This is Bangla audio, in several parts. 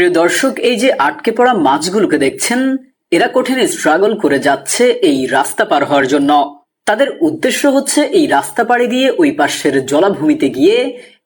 প্রিয় দর্শক, এই যে আটকে পড়া মাছগুলোকে দেখছেন, এরা কঠিন স্ট্রাগল করে যাচ্ছে এই রাস্তা পার হওয়ার জন্য। তাদের উদ্দেশ্য হচ্ছে এই রাস্তা পাড়ি দিয়ে ওই পাশের জলাভূমিতে গিয়ে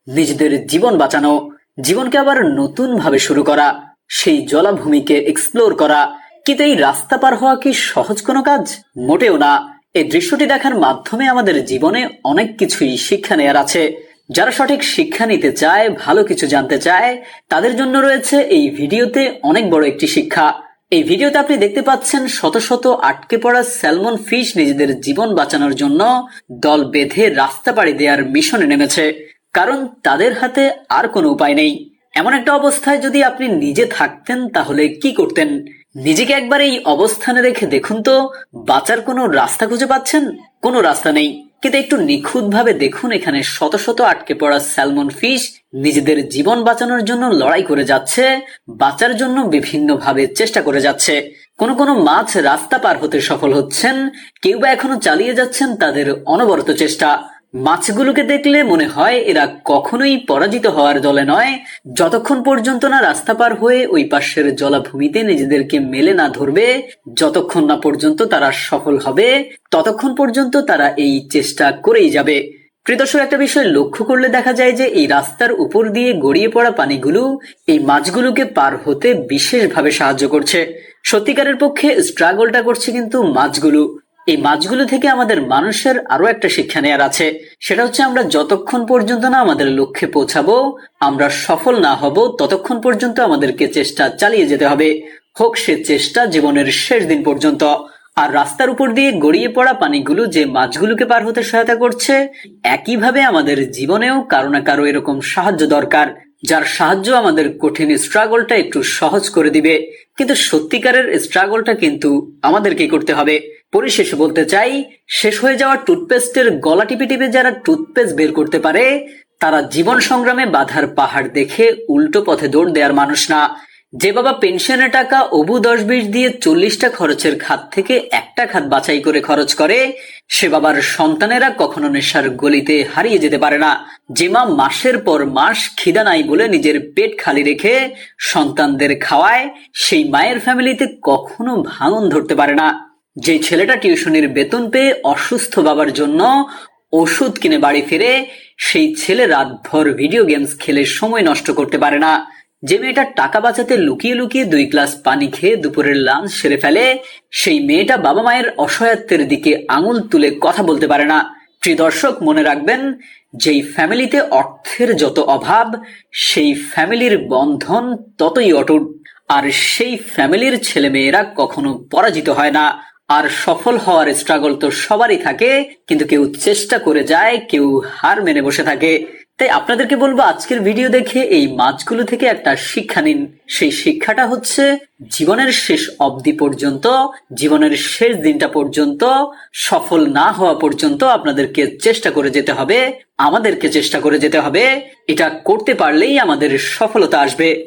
নিজেদের জীবন বাঁচানো, জীবনকে আবার নতুন ভাবে শুরু করা, সেই জলাভূমিকে এক্সপ্লোর করা। কিন্তু এই রাস্তা পার হওয়া কি সহজ কোনো কাজ? মোটেও না। এই দৃশ্যটি দেখার মাধ্যমে আমাদের জীবনে অনেক কিছুই শিক্ষা নেয়ার আছে। যারা সঠিক শিক্ষা নিতে চায়, ভালো কিছু জানতে চায়, তাদের জন্য রয়েছে এই ভিডিওতে অনেক বড় একটি শিক্ষা। এই ভিডিওতে আপনি দেখতে পাচ্ছেন শত শত আটকে পড়া স্যালমন ফিশ নিজেদের জীবন বাঁচানোর জন্য দল বেঁধে রাস্তা পাড়ি দেওয়ার মিশনে নেমেছে। কারণ তাদের হাতে আর কোনো উপায় নেই। এমন একটা অবস্থায় যদি আপনি নিজে থাকতেন, তাহলে কি করতেন? নিজেকে একবার এই অবস্থানে রেখে দেখুন তো, বাঁচার কোনো রাস্তা খুঁজে পাচ্ছেন? কোনো রাস্তা নেই। কিন্তু একটু নিখুঁত ভাবে দেখুন এখানে শত শত আটকে পড়া স্যালমন ফিশ নিজেদের জীবন বাঁচানোর জন্য লড়াই করে যাচ্ছে, বাঁচার জন্য বিভিন্ন ভাবে চেষ্টা করে যাচ্ছে। কোন কোন মাছ রাস্তা পার হতে সফল হচ্ছেন, কেউ বা এখনও চালিয়ে যাচ্ছেন তাদের অনবরত চেষ্টা। মাছগুলোকে দেখলে মনে হয় এরা কখনোই পরাজিত হওয়ার দলে নয়। যতক্ষণ পর্যন্ত না রাস্তা পার হয়ে ওই পাশের জলাভূমিতে নিজেদেরকে মেলে না ধরবে, যতক্ষণ না পর্যন্ত তারা সফল হবে, ততক্ষণ পর্যন্ত তারা এই চেষ্টা করেই যাবে। প্রিয়দর্শক একটা বিষয় লক্ষ্য করলে দেখা যায় যে এই রাস্তার উপর দিয়ে গড়িয়ে পড়া পানিগুলো এই মাছগুলোকে পার হতে বিশেষভাবে সাহায্য করছে। সত্যিকারের পক্ষে স্ট্রাগলটা করছে কিন্তু মাছগুলো। এই মাছগুলো থেকে আমাদের মানুষের আরও একটা শিক্ষা নেয়ার আছে। সেটা হচ্ছে আমরা যতক্ষণ পর্যন্ত না আমাদের লক্ষ্যে পৌঁছাবো, আমরা সফল না হব, ততক্ষণ পর্যন্ত আমাদেরকে চেষ্টা চালিয়ে যেতে হবে। হোক সে চেষ্টা জীবনের শেষ দিন পর্যন্ত। আর রাস্তার উপর দিয়ে গড়িয়ে পড়া পানিগুলো যে মাছগুলোকে পার হতে সহায়তা করছে, একইভাবে আমাদের জীবনেও কারও না কারও এরকম সাহায্য দরকার, যার সাহায্য আমাদের কঠিন স্ট্রাগলটা একটু সহজ করে দিবে। কিন্তু সত্যিকারের স্ট্রাগলটা কিন্তু আমাদেরকে করতে হবে। পরিশেষে বলতে চাই, শেষ হয়ে যাওয়া টুথপেস্টের গলা টিপে টিপে যারা টুথপেস্ট বের করতে পারে, তারা জীবন সংগ্রামে বাধার পাহাড় দেখে উল্টো পথে দৌড় দেওয়ার মানুষ না। যে বাবা পেনশনের টাকা অবু দশ বিশ দিয়ে চল্লিশটা খরচের খাত থেকে একটা খাত বাছাই করে খরচ করে, সে বাবার সন্তানেরা কখনো নেশার গলিতে হারিয়ে যেতে পারে না। যে মা মাসের পর মাস খিদা নাই বলে নিজের পেট খালি রেখে সন্তানদের খাওয়ায়, সেই মায়ের ফ্যামিলিতে কখনো ভাঙন ধরতে পারে না। যে ছেলেটা টিউশনির বেতন পেয়ে অসুস্থ বাবার জন্য ওষুধ কিনে বাড়ি ফিরে, সেই ছেলে রাতভর ভিডিও গেমস খেলে সময় নষ্ট করতে পারে না। যে মেয়েটা টাকা বাঁচাতে লুকিয়ে লুকিয়ে দুই গ্লাস পানি খেয়ে দুপুরের লাঞ্চ সেরে ফেলে, সেই মেয়েটা বাবা মায়ের অসহায়ত্বের দিকে আঙুল তুলে কথা বলতে পারে না। প্রিয় দর্শক, মনে রাখবেন, যেই ফ্যামিলিতে অর্থের যত অভাব, সেই ফ্যামিলির বন্ধন ততই অটুট। আর সেই ফ্যামিলির ছেলেমেয়েরা কখনো পরাজিত হয় না। আর সফল হওয়ার স্ট্রাগল তো সবারই থাকে, কিন্তু কেউ চেষ্টা করে যায়, কেউ হার মেনে বসে থাকে। তাই আপনাদেরকে বলব আজকের ভিডিও দেখে এই মাছগুলো থেকে একটা শিক্ষা নিন। সেই শিক্ষাটা হচ্ছে জীবনের শেষ অবধি পর্যন্ত, জীবনের শেষ দিনটা পর্যন্ত, সফল না হওয়া পর্যন্ত আপনাদেরকে চেষ্টা করে যেতে হবে, আমাদেরকে চেষ্টা করে যেতে হবে। এটা করতে পারলেই আমাদের সফলতা আসবে।